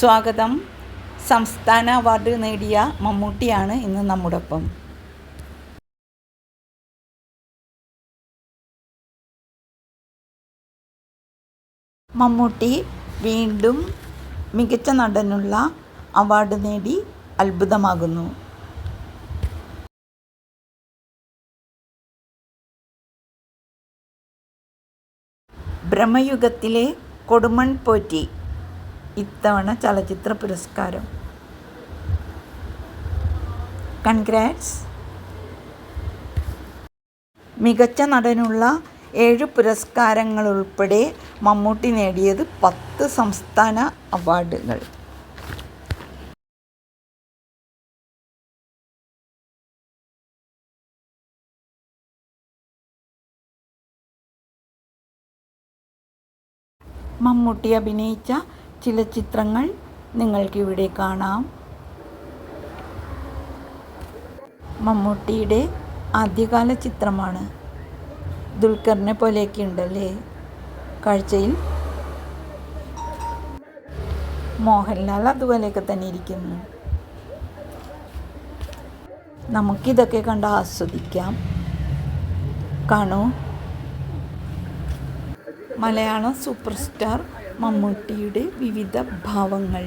സ്വാഗതം. സംസ്ഥാന അവാർഡ് നേടിയ മമ്മൂട്ടിയാണ് ഇന്ന് നമ്മോടൊപ്പം. മമ്മൂട്ടി വീണ്ടും മികച്ച നടനുള്ള അവാർഡ് നേടി അത്ഭുതമാകുന്നു. ബ്രഹ്മയുഗത്തിലെ കൊടുമൺ പോറ്റി ഇത്തവണ ചലച്ചിത്ര പുരസ്കാരം. കൺഗ്രാറ്റ്സ് മികച്ച നടനുള്ള ഏഴ് പുരസ്കാരങ്ങളുൾപ്പെടെ മമ്മൂട്ടി നേടിയത് പത്ത് സംസ്ഥാന അവാർഡുകൾ. മമ്മൂട്ടി അഭിനയിച്ച ചില ചിത്രങ്ങൾ നിങ്ങൾക്കിവിടെ കാണാം. മമ്മൂട്ടിയുടെ ആദ്യകാല ചിത്രമാണ്. ദുൽഖറിനെ പോലെയൊക്കെ ഉണ്ടല്ലേ? കാഴ്ചയിൽ മോഹൻലാൽ അതുപോലെയൊക്കെ തന്നെ ഇരിക്കുന്നു. നമുക്കിതൊക്കെ കണ്ട് ആസ്വദിക്കാം. കാണൂ. മലയാളം സൂപ്പർ സ്റ്റാർ മമ്മൂട്ടിയുടെ വിവിധ ഭാവങ്ങൾ.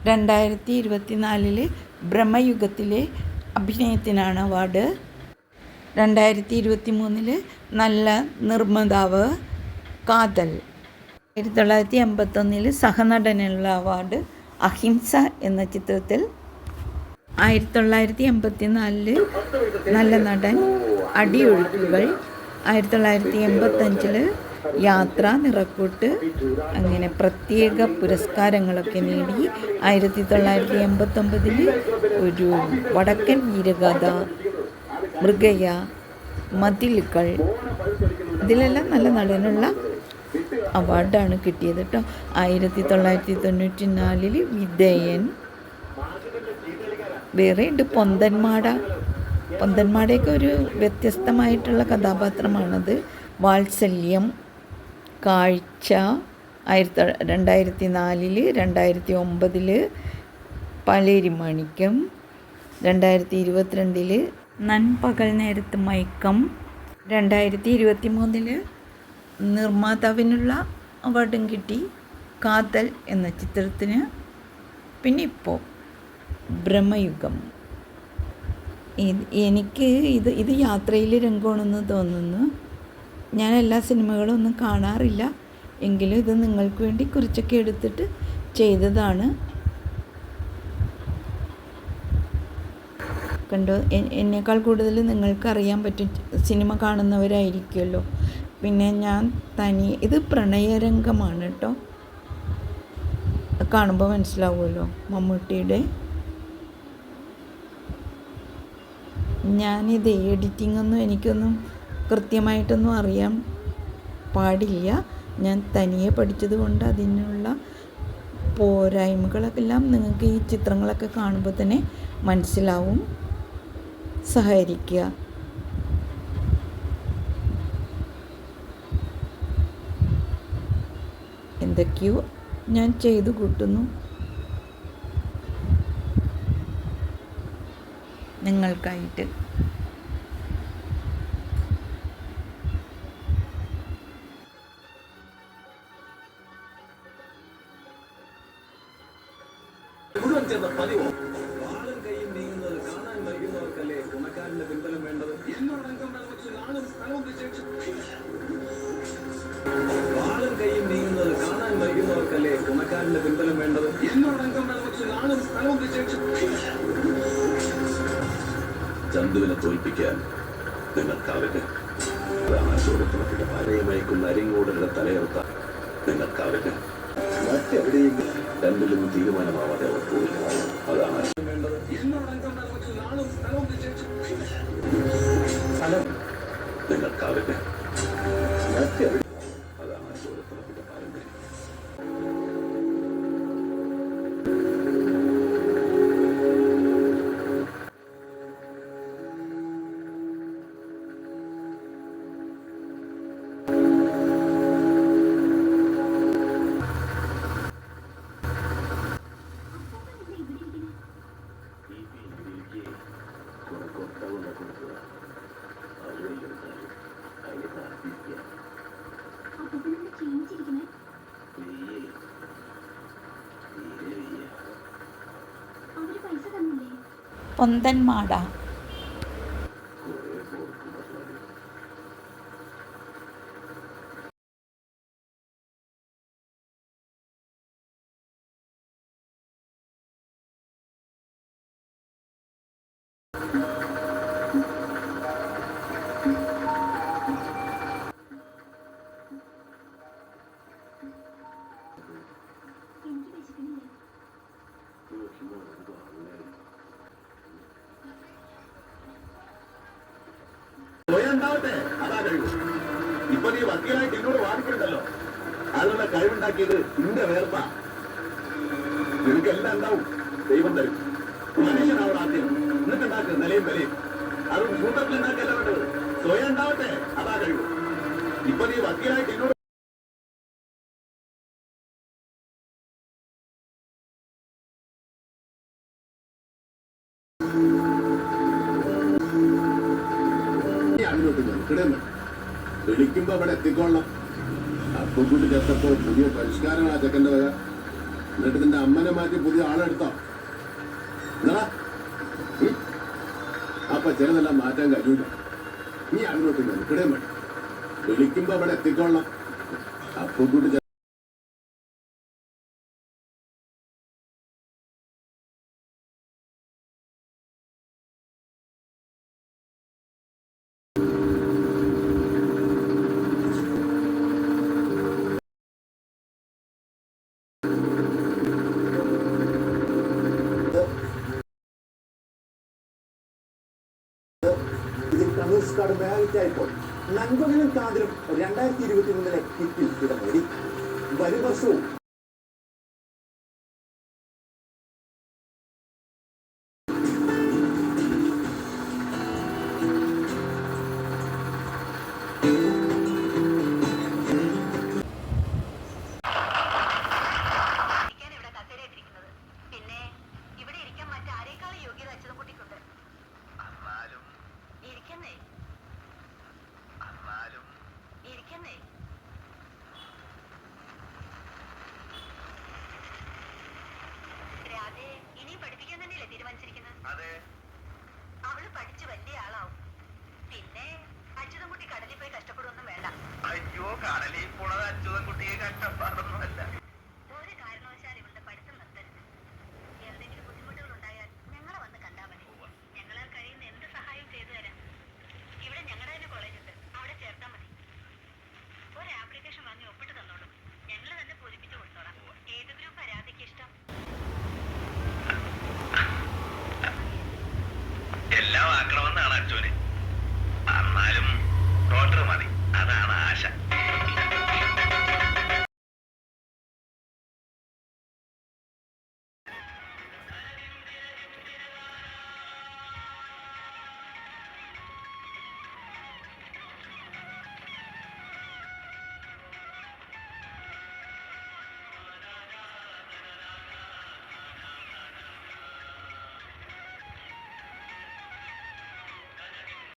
രണ്ടായിരത്തി ഇരുപത്തിനാലിലെ ബ്രഹ്മയുഗത്തിലെ അഭിനയത്തിനാണ് അവാർഡ്. രണ്ടായിരത്തി ഇരുപത്തി മൂന്നിൽ നല്ല നിർമ്മാതാവ് കാതൽ. ആയിരത്തി തൊള്ളായിരത്തി എൺപത്തൊന്നിൽ സഹനടനുള്ള അവാർഡ് അഹിംസ എന്ന ചിത്രത്തിൽ. ആയിരത്തി തൊള്ളായിരത്തി എൺപത്തി നാലിൽ നല്ല നടൻ അടിയൊഴുക്കുകൾ ആയിരത്തി തൊള്ളായിരത്തി എൺപത്തഞ്ചിൽ യാത്ര നിറക്കൂട്ട് അങ്ങനെ പ്രത്യേക പുരസ്കാരങ്ങളൊക്കെ നേടി ആയിരത്തി തൊള്ളായിരത്തി എൺപത്തൊമ്പതിൽ ഒരു വടക്കൻ വീരഗാഥ മൃഗയ മതിലുകൾ ഇതിലെല്ലാം നല്ല നടനുള്ള അവാർഡാണ് കിട്ടിയത് കേട്ടോ ആയിരത്തി തൊള്ളായിരത്തി തൊണ്ണൂറ്റി നാലിൽ വിധേയൻ വേറെ ഉണ്ട് പൊന്തന്മാട പൊന്തന്മാടയൊക്കെ ഒരു വ്യത്യസ്തമായിട്ടുള്ള കഥാപാത്രമാണത്. വാത്സല്യം കാഴ്ച ആയിരത്തി രണ്ടായിരത്തി നാലിൽ രണ്ടായിരത്തി ഒമ്പതിൽ പലേരി മാണിക്യം രണ്ടായിരത്തി ഇരുപത്തിരണ്ടിൽ നൻപകൽ നേരത്ത് മയക്കം രണ്ടായിരത്തി ഇരുപത്തി മൂന്നിൽ നിർമ്മാതാവിനുള്ള അവാർഡും കിട്ടി കാതൽ എന്ന ചിത്രത്തിന്. പിന്നെ ഇപ്പോൾ ബ്രഹ്മയുഗം. എനിക്ക് ഇത് ഇത് യാത്രയിൽ രംഗമാണെന്ന് തോന്നുന്നു. ഞാൻ എല്ലാ സിനിമകളും ഒന്നും കാണാറില്ല. എങ്കിലും ഇത് നിങ്ങൾക്ക് വേണ്ടി കുറിച്ചൊക്കെ എടുത്തിട്ട് ചെയ്തതാണ്. കണ്ടോ എന്നേക്കാൾ കൂടുതൽ നിങ്ങൾക്ക് അറിയാൻ പറ്റും. സിനിമ കാണുന്നവരായിരിക്കുമല്ലോ. പിന്നെ ഞാൻ തനി ഇത് പ്രണയരംഗമാണ് കേട്ടോ. കാണുമ്പോൾ മനസ്സിലാവുമല്ലോ മമ്മൂട്ടിയുടെ ഞാനിത് എഡിറ്റിംഗ് ഒന്നും എനിക്കൊന്നും കൃത്യമായിട്ടൊന്നും അറിയാൻ പാടില്ല. ഞാൻ തനിയെ പഠിച്ചത് കൊണ്ട് അതിനുള്ള പോരായ്മകളൊക്കെ എല്ലാം നിങ്ങൾക്ക് ഈ ചിത്രങ്ങളൊക്കെ കാണുമ്പോൾ തന്നെ മനസ്സിലാവും. സഹകരിക്കുക. എന്തൊക്കെയോ ഞാൻ ചെയ്തു കൂട്ടുന്നു. തുണക്കാരന്റെ പിൻബലം വേണ്ടത് എന്നോടങ്കം വെച്ച് നാളും സ്ഥലവും വിശേഷം ചന്തുവിനെ തോൽപ്പിക്കാൻ നിങ്ങൾക്കാവില്ല പഴയ ഭാര്യയുമയക്കുന്ന അരിങ്ങോടരുടെ തലയർത്താൻ നിങ്ങൾക്കാവില്ല മറ്റെവിടെയും രണ്ടിലും തീരുമാനമാവാതെ അവർ പോയില്ല. അതാണ് നിങ്ങൾക്കാവില്ല മറ്റെവിടെ പൊന്തൻ ഇപ്പൊ നീ വക്കീലായിട്ട് എന്നോട് വാദിക്കണ്ടല്ലോ? അതിനുള്ള കഴിവുണ്ടാക്കിയത് നിന്റെ വേർപ്പാ. നിനക്കെല്ലാം ഉണ്ടാവും. ദൈവം തരും. മനുഷ്യനാവും ആദ്യം. എന്നിട്ടുണ്ടാക്ക് നിലയും വിലയും. അതും കൂട്ടത്തിൽ ഉണ്ടാക്കിയല്ല വേണ്ടത്? സ്വയം ഉണ്ടാവട്ടെ. അതാ കഴിവ്. ഇപ്പൊ നീ വക്കീലായിട്ട് എന്നോട് നീ അങ്ങോട്ട് നോക്കണമെന്ന് വിളിക്കുമ്പോ അവിടെ എത്തിക്കൊള്ളാം അപ്പം കൂട്ടി ചേർത്തപ്പോ പുതിയ പരിഷ്കാരമാണ് ചെക്കന്റെ വക. എന്നിട്ട് നിന്റെ അമ്മനെ മാറ്റി പുതിയ ആളെടുത്തോ? അപ്പൊ ചിലതെല്ലാം മാറ്റാൻ കഴിയൂല. നീ അങ്ങോട്ട് നോക്കണേ വേണം വിളിക്കുമ്പോ അവിടെ എത്തിക്കൊള്ളാം അപ്പം കാർഡ് മേഖലയ്ക്കായപ്പോൾ നൻപകലും കാതിലും രണ്ടായിരത്തി ഇരുപത്തി മൂന്നിലെ കിറ്റിൽ ഇടം നേടി. വരും വർഷവും അതെ. അവൾ പഠിച്ച് വലിയ ആളാവും. പിന്നെ അച്യുതൻകുട്ടി കടലിൽ പോയി കഷ്ടപ്പെടുമൊന്നും വേണ്ട. അയ്യോ